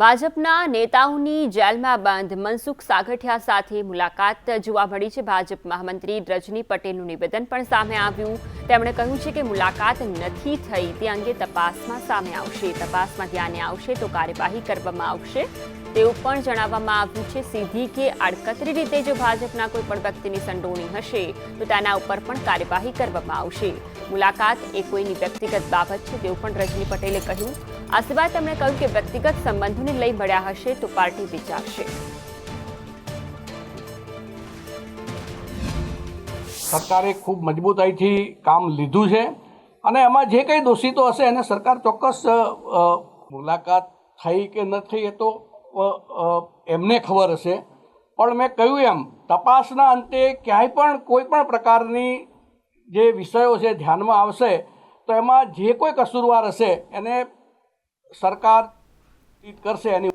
ભાજપના નેતાઓની જેલમાં બંધ. મનસુખ સાગઠિયા સાથે મુલાકાત જોવા મળી છે. ભાજપ મહામંત્રી રજની પટેલનું નિવેદન પણ સામે આવ્યું. તેમણે કહ્યું છે કે મુલાકાત નથી થઈ. તે અંગે તપાસમાં સામે આવશે. તપાસમાં ધ્યાને આવશે તો કાર્યવાહી કરવામાં આવશે. તેવું પણ જણાવવામાં આવ્યું છે. સીધી કે આડકતરી રીતે જો ભાજપના કોઈ પણ વ્યક્તિની સંડોવણી હશે, તો તેના ઉપર પણ કાર્યવાહી કરવામાં આવશે. મુલાકાત એ કોઈની વ્યક્તિગત બાબત છે તેવું પણ રજની પટેલે કહ્યું. આ સિવાય તેમણે કહ્યું કે વ્યક્તિગત સંબંધોને લઈ મળ્યા હશે તો પાર્ટી વિચારશે. સરકારે ખૂબ મજબૂતાઈથી કામ લીધું છે અને એમાં જે કંઈ દોષિતો હશે એને સરકાર ચોક્કસ મુલાકાત થઈ કે ન થઈ એ તો એમને ખબર હશે. પણ મેં કહ્યું એમ, તપાસના અંતે ક્યાંય પણ કોઈ પણ પ્રકારની જે વિષયો છે ધ્યાનમાં આવશે, તો એમાં જે કોઈ કસૂરવાર હશે એને સરકાર કરશે એની